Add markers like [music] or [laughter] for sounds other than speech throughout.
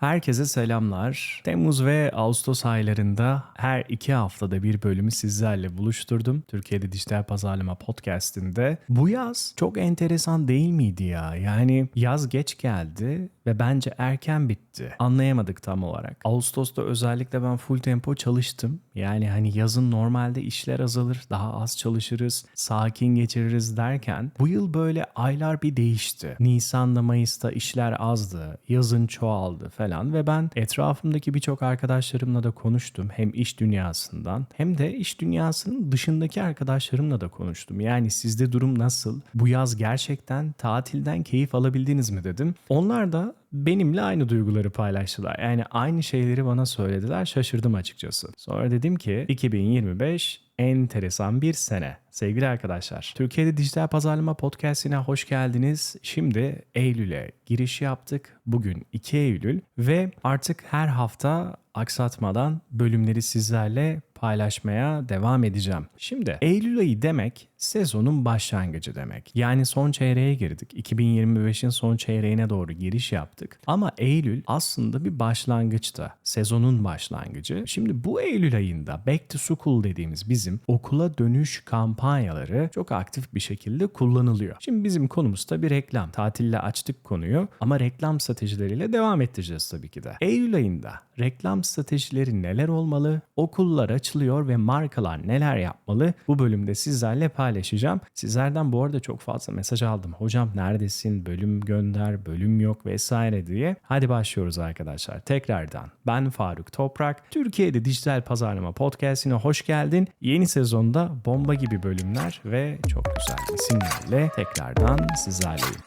Herkese selamlar. Temmuz ve Ağustos aylarında her iki haftada bir bölümü sizlerle buluşturdum. Türkiye'de Dijital Pazarlama Podcast'inde. Bu yaz çok enteresan değil miydi ya? Yani yaz geç geldi ve bence erken bitti. Anlayamadık tam olarak. Ağustos'ta özellikle ben full tempo çalıştım. Yani hani yazın normalde işler azalır, daha az çalışırız, sakin geçiririz derken bu yıl böyle aylar bir değişti. Nisan'da Mayıs'ta işler azdı, yazın çoğaldı falan ve ben etrafımdaki birçok arkadaşlarımla da konuştum. Hem iş dünyasından hem de iş dünyasının dışındaki arkadaşlarımla da konuştum. Yani sizde durum nasıl? Bu yaz gerçekten tatilden keyif alabildiniz mi dedim. Onlar da benimle aynı duyguları paylaştılar. Yani aynı şeyleri bana söylediler. Şaşırdım açıkçası. Sonra dedim ki 2025 enteresan bir sene. Sevgili arkadaşlar, Türkiye'de Dijital Pazarlama Podcast'ine hoş geldiniz. Şimdi Eylül'e giriş yaptık. Bugün 2 Eylül ve artık her hafta aksatmadan bölümleri sizlerle paylaşmaya devam edeceğim. Şimdi Eylül ayı demek sezonun başlangıcı demek. Yani son çeyreğe girdik. 2025'in son çeyreğine doğru giriş yaptık. Ama Eylül aslında bir başlangıçta. Sezonun başlangıcı. Şimdi bu Eylül ayında Back to School dediğimiz bizim okula dönüş kampanyaları çok aktif bir şekilde kullanılıyor. Şimdi bizim konumuz tabii reklam. Tatille açtık konuyu ama reklam stratejileriyle devam ettireceğiz tabii ki de. Eylül ayında reklam stratejileri neler olmalı? Okullar açılıyor ve markalar neler yapmalı? Bu bölümde sizlerle paylaşacağım. Sizlerden bu arada çok fazla mesaj aldım. Hocam neredesin? Bölüm gönder, bölüm yok vesaire diye. Hadi başlıyoruz arkadaşlar. Tekrardan ben Faruk Toprak. Türkiye'de Dijital Pazarlama Podcast'ine hoş geldin. Yeni sezonda bomba gibi bölümler ve çok güzel isimlerle tekrardan sizlerleyim.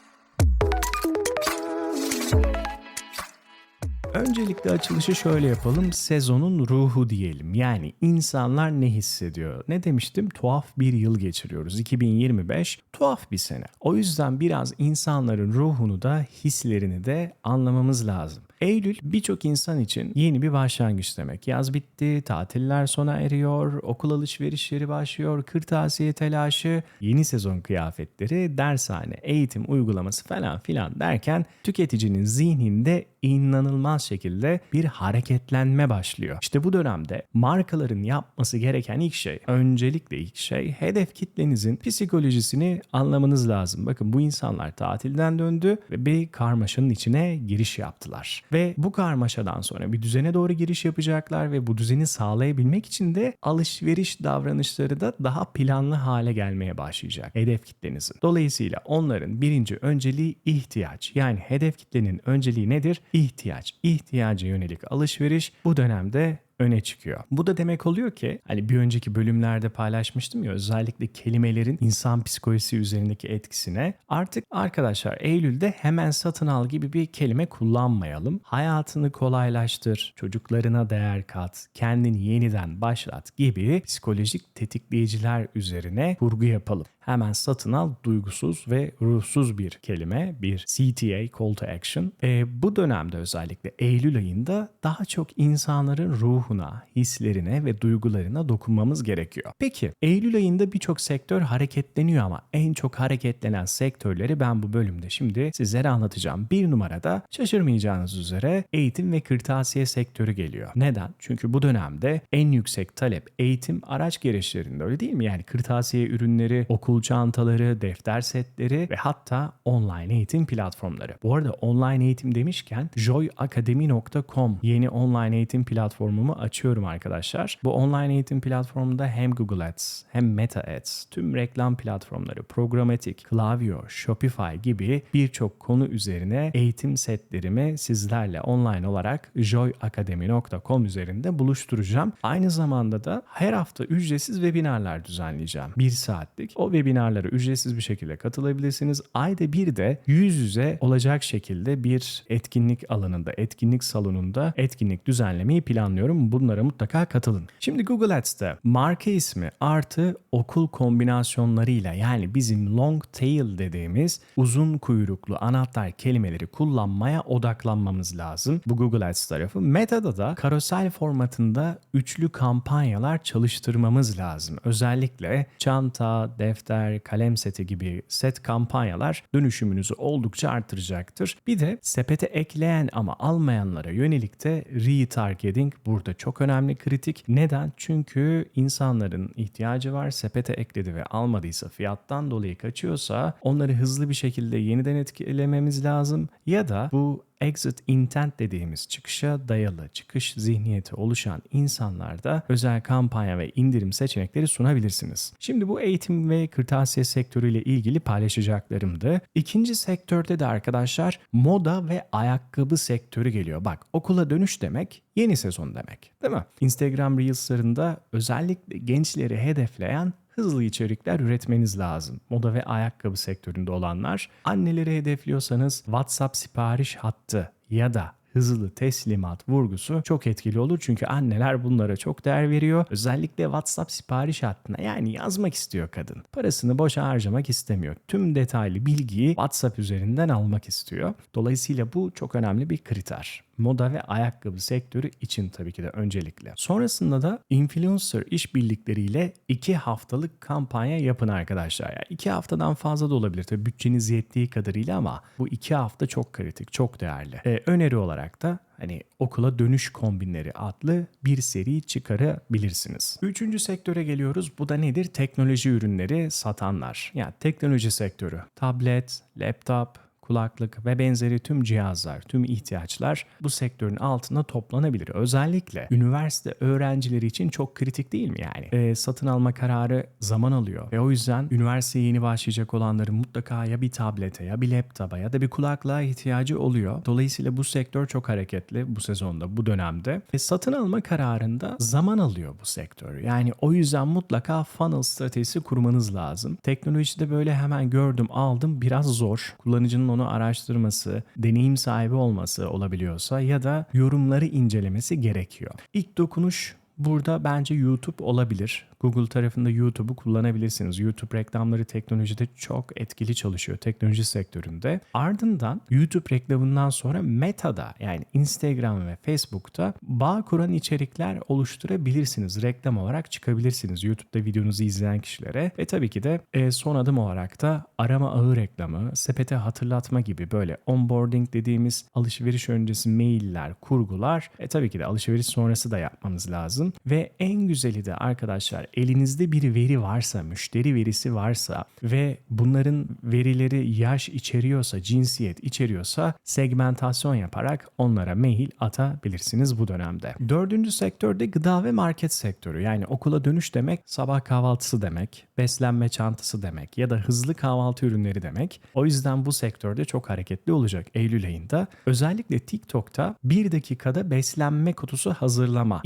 Öncelikle açılışı şöyle yapalım. Sezonun ruhu diyelim. Yani insanlar ne hissediyor? Ne demiştim? Tuhaf bir yıl geçiriyoruz. 2025 tuhaf bir sene. O yüzden biraz insanların ruhunu da hislerini de anlamamız lazım. Eylül birçok insan için yeni bir başlangıç demek. Yaz bitti, tatiller sona eriyor, okul alışverişleri başlıyor, kırtasiye telaşı, yeni sezon kıyafetleri, dershane, eğitim uygulaması falan filan derken tüketicinin zihninde inanılmaz şekilde bir hareketlenme başlıyor. İşte bu dönemde markaların yapması gereken ilk şey, öncelikle ilk şey hedef kitlenizin psikolojisini anlamanız lazım. Bakın bu insanlar tatilden döndü ve bir karmaşanın içine giriş yaptılar. Ve bu karmaşadan sonra bir düzene doğru giriş yapacaklar ve bu düzeni sağlayabilmek için de alışveriş davranışları da daha planlı hale gelmeye başlayacak hedef kitlenizin. Dolayısıyla onların birinci önceliği ihtiyaç. Yani hedef kitlenin önceliği nedir? İhtiyaç. İhtiyaca yönelik alışveriş bu dönemde öne çıkıyor. Bu da demek oluyor ki hani bir önceki bölümlerde paylaşmıştım ya özellikle kelimelerin insan psikolojisi üzerindeki etkisine artık arkadaşlar Eylül'de hemen satın al gibi bir kelime kullanmayalım. Hayatını kolaylaştır, çocuklarına değer kat, kendini yeniden başlat gibi psikolojik tetikleyiciler üzerine vurgu yapalım hemen satın al duygusuz ve ruhsuz bir kelime, bir CTA, Call to Action. E, bu dönemde özellikle Eylül ayında daha çok insanların ruhuna, hislerine ve duygularına dokunmamız gerekiyor. Peki Eylül ayında birçok sektör hareketleniyor ama en çok hareketlenen sektörleri ben bu bölümde şimdi sizlere anlatacağım. Bir numarada şaşırmayacağınız üzere eğitim ve kırtasiye sektörü geliyor. Neden? Çünkü bu dönemde en yüksek talep eğitim araç gereçlerinde öyle değil mi? Yani kırtasiye ürünleri, okul çantaları, defter setleri ve hatta online eğitim platformları. Bu arada online eğitim demişken joyacademy.com yeni online eğitim platformumu açıyorum arkadaşlar. Bu online eğitim platformunda hem Google Ads hem Meta Ads, tüm reklam platformları, programatik, Klaviyo, Shopify gibi birçok konu üzerine eğitim setlerimi sizlerle online olarak joyacademy.com üzerinde buluşturacağım. Aynı zamanda da her hafta ücretsiz webinarlar düzenleyeceğim. Bir saatlik. O webinarlara ücretsiz bir şekilde katılabilirsiniz. Ayda bir de yüz yüze olacak şekilde bir etkinlik alanında, etkinlik salonunda etkinlik düzenlemeyi planlıyorum. Bunlara mutlaka katılın. Şimdi Google Ads'te marka ismi artı okul kombinasyonlarıyla yani bizim long tail dediğimiz uzun kuyruklu anahtar kelimeleri kullanmaya odaklanmamız lazım. Bu Google Ads tarafı. Meta'da da karosel formatında üçlü kampanyalar çalıştırmamız lazım. Özellikle çanta, defter, defter, kalem seti gibi set kampanyalar dönüşümünüzü oldukça artıracaktır. Bir de sepete ekleyen ama almayanlara yönelik de retargeting burada çok önemli kritik. Neden? Çünkü insanların ihtiyacı var. Sepete ekledi ve almadıysa fiyattan dolayı kaçıyorsa onları hızlı bir şekilde yeniden etkilememiz lazım. Ya da bu exit intent dediğimiz çıkışa dayalı çıkış zihniyeti oluşan insanlarda özel kampanya ve indirim seçenekleri sunabilirsiniz. Şimdi bu eğitim ve kırtasiye sektörüyle ilgili paylaşacaklarımdı. İkinci sektörde de arkadaşlar moda ve ayakkabı sektörü geliyor. Bak okula dönüş demek yeni sezon demek değil mi? Instagram Reels'larında özellikle gençleri hedefleyen hızlı içerikler üretmeniz lazım. Moda ve ayakkabı sektöründe olanlar anneleri hedefliyorsanız WhatsApp sipariş hattı ya da hızlı teslimat vurgusu çok etkili olur. Çünkü anneler bunlara çok değer veriyor. Özellikle WhatsApp sipariş hattına yani yazmak istiyor kadın. Parasını boşa harcamak istemiyor. Tüm detaylı bilgiyi WhatsApp üzerinden almak istiyor. Dolayısıyla bu çok önemli bir kriter moda ve ayakkabı sektörü için tabii ki de öncelikle. Sonrasında da influencer işbirlikleriyle iki haftalık kampanya yapın arkadaşlar. Yani iki haftadan fazla da olabilir tabii bütçeniz yettiği kadarıyla ama bu iki hafta çok kritik, çok değerli. Ee, öneri olarak da hani okula dönüş kombinleri adlı bir seri çıkarabilirsiniz. Üçüncü sektöre geliyoruz. Bu da nedir? Teknoloji ürünleri satanlar. Yani teknoloji sektörü. Tablet, laptop, kulaklık ve benzeri tüm cihazlar, tüm ihtiyaçlar bu sektörün altında toplanabilir. Özellikle üniversite öğrencileri için çok kritik değil mi yani? E, satın alma kararı zaman alıyor ve o yüzden üniversiteye yeni başlayacak olanların mutlaka ya bir tablete ya bir laptopa ya da bir kulaklığa ihtiyacı oluyor. Dolayısıyla bu sektör çok hareketli bu sezonda, bu dönemde. Ve satın alma kararında zaman alıyor bu sektör. Yani o yüzden mutlaka funnel stratejisi kurmanız lazım. Teknolojide böyle hemen gördüm, aldım biraz zor. Kullanıcının onu araştırması, deneyim sahibi olması olabiliyorsa ya da yorumları incelemesi gerekiyor. İlk dokunuş burada bence YouTube olabilir. Google tarafında YouTube'u kullanabilirsiniz. YouTube reklamları teknolojide çok etkili çalışıyor teknoloji sektöründe. Ardından YouTube reklamından sonra Meta'da yani Instagram ve Facebook'ta bağ kuran içerikler oluşturabilirsiniz. Reklam olarak çıkabilirsiniz YouTube'da videonuzu izleyen kişilere. Ve tabii ki de e, son adım olarak da arama ağı reklamı, sepete hatırlatma gibi böyle onboarding dediğimiz alışveriş öncesi mailler, kurgular. E tabii ki de alışveriş sonrası da yapmanız lazım. Ve en güzeli de arkadaşlar elinizde bir veri varsa, müşteri verisi varsa ve bunların verileri yaş içeriyorsa, cinsiyet içeriyorsa segmentasyon yaparak onlara mail atabilirsiniz bu dönemde. Dördüncü sektör de gıda ve market sektörü. Yani okula dönüş demek sabah kahvaltısı demek, beslenme çantası demek ya da hızlı kahvaltı ürünleri demek. O yüzden bu sektörde çok hareketli olacak Eylül ayında. Özellikle TikTok'ta bir dakikada beslenme kutusu hazırlama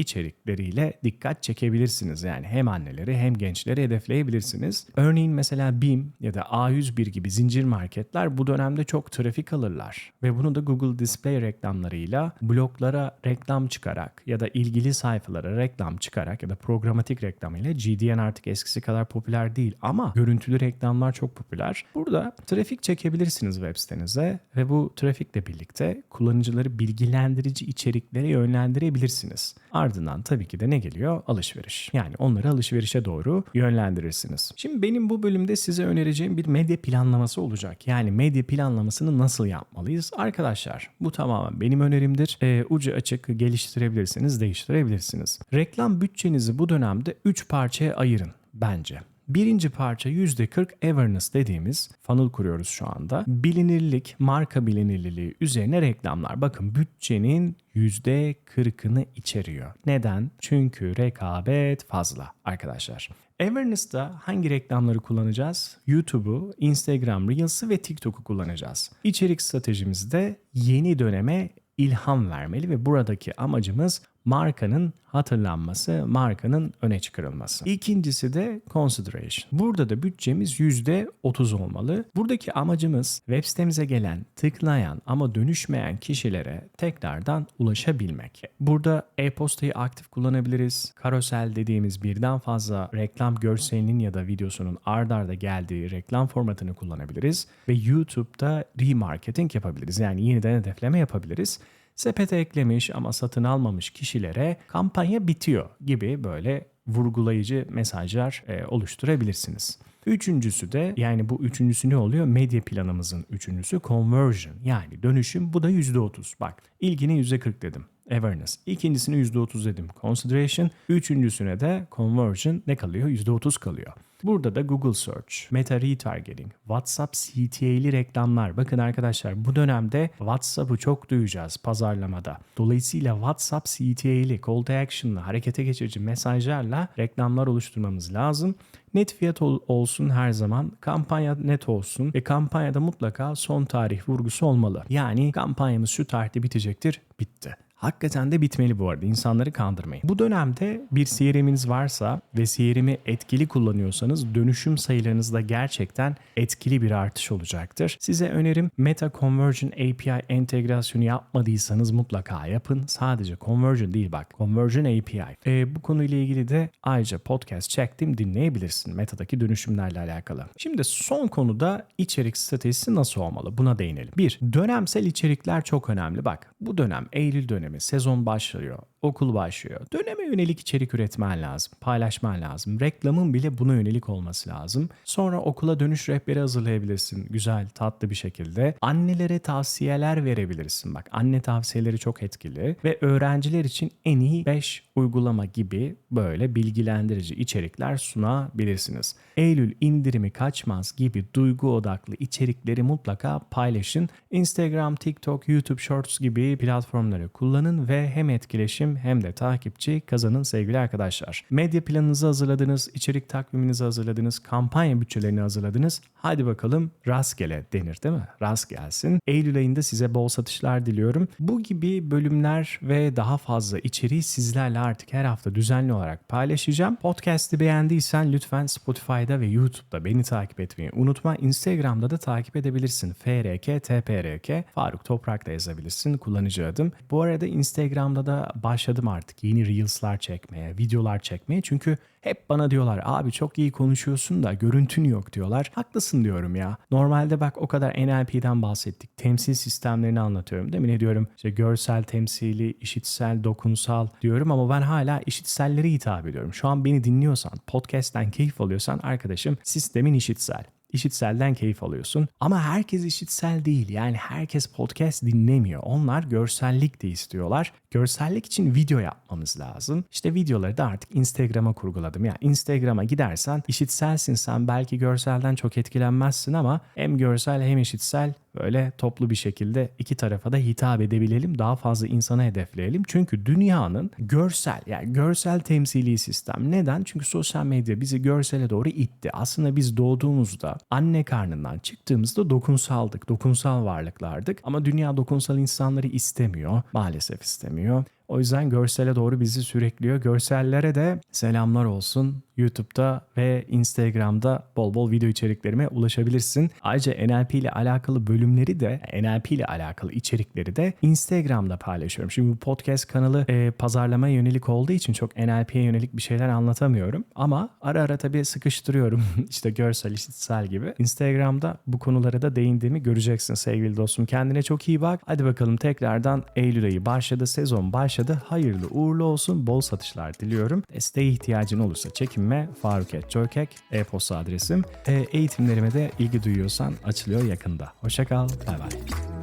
içerikleriyle dikkat çekebilirsiniz. Yani hem anneleri hem gençleri hedefleyebilirsiniz. Örneğin mesela BİM ya da A101 gibi zincir marketler bu dönemde çok trafik alırlar. Ve bunu da Google Display reklamlarıyla bloklara reklam çıkarak ya da ilgili sayfalara reklam çıkarak ya da programatik reklamıyla GDN artık eskisi kadar popüler değil ama görüntülü reklamlar çok popüler. Burada trafik çekebilirsiniz web sitenize ve bu trafikle birlikte kullanıcıları bilgilendirici içeriklere yönlendirebilirsiniz. Ardından tabii ki de ne geliyor? Alışveriş. Yani onları alışverişe doğru yönlendirirsiniz. Şimdi benim bu bölümde size önereceğim bir medya planlaması olacak. Yani medya planlamasını nasıl yapmalıyız? Arkadaşlar bu tamamen benim önerimdir. E, ucu açık geliştirebilirsiniz, değiştirebilirsiniz. Reklam bütçenizi bu dönemde 3 parçaya ayırın bence. Birinci parça %40 awareness dediğimiz funnel kuruyoruz şu anda. Bilinirlik, marka bilinirliliği üzerine reklamlar. Bakın bütçenin %40'ını içeriyor. Neden? Çünkü rekabet fazla arkadaşlar. Awareness'ta hangi reklamları kullanacağız? YouTube'u, Instagram Reels'ı ve TikTok'u kullanacağız. İçerik stratejimizde yeni döneme ilham vermeli ve buradaki amacımız markanın hatırlanması, markanın öne çıkarılması. İkincisi de consideration. Burada da bütçemiz %30 olmalı. Buradaki amacımız web sitemize gelen, tıklayan ama dönüşmeyen kişilere tekrardan ulaşabilmek. Burada e-postayı aktif kullanabiliriz. Karosel dediğimiz birden fazla reklam görselinin ya da videosunun ard arda geldiği reklam formatını kullanabiliriz ve YouTube'da remarketing yapabiliriz. Yani yeniden hedefleme yapabiliriz sepete eklemiş ama satın almamış kişilere kampanya bitiyor gibi böyle vurgulayıcı mesajlar e, oluşturabilirsiniz. Üçüncüsü de yani bu üçüncüsü ne oluyor? Medya planımızın üçüncüsü conversion yani dönüşüm bu da %30. Bak ilgine %40 dedim awareness. İkincisine %30 dedim consideration. Üçüncüsüne de conversion ne kalıyor? %30 kalıyor. Burada da Google Search, Meta Retargeting, WhatsApp CTA'li reklamlar. Bakın arkadaşlar bu dönemde WhatsApp'ı çok duyacağız pazarlamada. Dolayısıyla WhatsApp CTA'li, call to action'lı, harekete geçirici mesajlarla reklamlar oluşturmamız lazım. Net fiyat ol- olsun her zaman, kampanya net olsun ve kampanyada mutlaka son tarih vurgusu olmalı. Yani kampanyamız şu tarihte bitecektir, bitti. Hakikaten de bitmeli bu arada. İnsanları kandırmayın. Bu dönemde bir CRM'iniz varsa ve CRM'i etkili kullanıyorsanız dönüşüm sayılarınızda gerçekten etkili bir artış olacaktır. Size önerim Meta Conversion API entegrasyonu yapmadıysanız mutlaka yapın. Sadece Conversion değil bak. Conversion API. Ee, bu konuyla ilgili de ayrıca podcast çektim dinleyebilirsin. Meta'daki dönüşümlerle alakalı. Şimdi son konuda içerik stratejisi nasıl olmalı? Buna değinelim. Bir, dönemsel içerikler çok önemli. Bak bu dönem Eylül dönemi, sezon başlıyor, okul başlıyor. Döneme yönelik içerik üretmen lazım, paylaşman lazım. Reklamın bile buna yönelik olması lazım. Sonra okula dönüş rehberi hazırlayabilirsin güzel, tatlı bir şekilde. Annelere tavsiyeler verebilirsin. Bak anne tavsiyeleri çok etkili ve öğrenciler için en iyi 5 uygulama gibi böyle bilgilendirici içerikler sunabilirsiniz. Eylül indirimi kaçmaz gibi duygu odaklı içerikleri mutlaka paylaşın. Instagram, TikTok, YouTube Shorts gibi platformları kullanın ve hem etkileşim hem de takipçi kazanın sevgili arkadaşlar. Medya planınızı hazırladınız, içerik takviminizi hazırladınız, kampanya bütçelerini hazırladınız. Hadi bakalım rastgele denir değil mi? Rast gelsin. Eylül ayında size bol satışlar diliyorum. Bu gibi bölümler ve daha fazla içeriği sizlerle artık her hafta düzenli olarak paylaşacağım. Podcast'i beğendiysen lütfen Spotify'da ve YouTube'da beni takip etmeyi unutma. Instagram'da da takip edebilirsin. FRK, TPRK, Faruk Toprak da yazabilirsin kullanıcı adım. Bu arada Instagram'da da başladım artık yeni Reels'lar çekmeye, videolar çekmeye. Çünkü hep bana diyorlar abi çok iyi konuşuyorsun da görüntün yok diyorlar. Haklısın diyorum ya. Normalde bak o kadar NLP'den bahsettik. Temsil sistemlerini anlatıyorum değil mi? Ne diyorum? İşte görsel, temsili, işitsel, dokunsal diyorum ama ben hala işitsellere hitap ediyorum. Şu an beni dinliyorsan, podcast'ten keyif alıyorsan arkadaşım sistemin işitsel. İşitselden keyif alıyorsun. Ama herkes işitsel değil. Yani herkes podcast dinlemiyor. Onlar görsellik de istiyorlar. Görsellik için video yapmamız lazım. İşte videoları da artık Instagram'a kurguladım. Yani Instagram'a gidersen işitselsin sen belki görselden çok etkilenmezsin ama hem görsel hem işitsel böyle toplu bir şekilde iki tarafa da hitap edebilelim. Daha fazla insana hedefleyelim. Çünkü dünyanın görsel yani görsel temsili sistem. Neden? Çünkü sosyal medya bizi görsele doğru itti. Aslında biz doğduğumuzda anne karnından çıktığımızda dokunsaldık. Dokunsal varlıklardık. Ama dünya dokunsal insanları istemiyor. Maalesef istemiyor. O yüzden görsele doğru bizi sürükliyor. Görsellere de selamlar olsun. YouTube'da ve Instagram'da bol bol video içeriklerime ulaşabilirsin. Ayrıca NLP ile alakalı bölümleri de NLP ile alakalı içerikleri de Instagram'da paylaşıyorum. Şimdi bu podcast kanalı e, pazarlamaya yönelik olduğu için çok NLP'ye yönelik bir şeyler anlatamıyorum. Ama ara ara tabii sıkıştırıyorum. [laughs] işte görsel, işitsel gibi. Instagram'da bu konulara da değindiğimi göreceksin sevgili dostum. Kendine çok iyi bak. Hadi bakalım tekrardan Eylül ayı başladı. Sezon başladı. Hayırlı uğurlu olsun. Bol satışlar diliyorum. Desteğe ihtiyacın olursa çekinme. Faruk.Çökek e-posta adresim. E, eğitimlerime de ilgi duyuyorsan açılıyor yakında. Hoşçakal. Bay bay.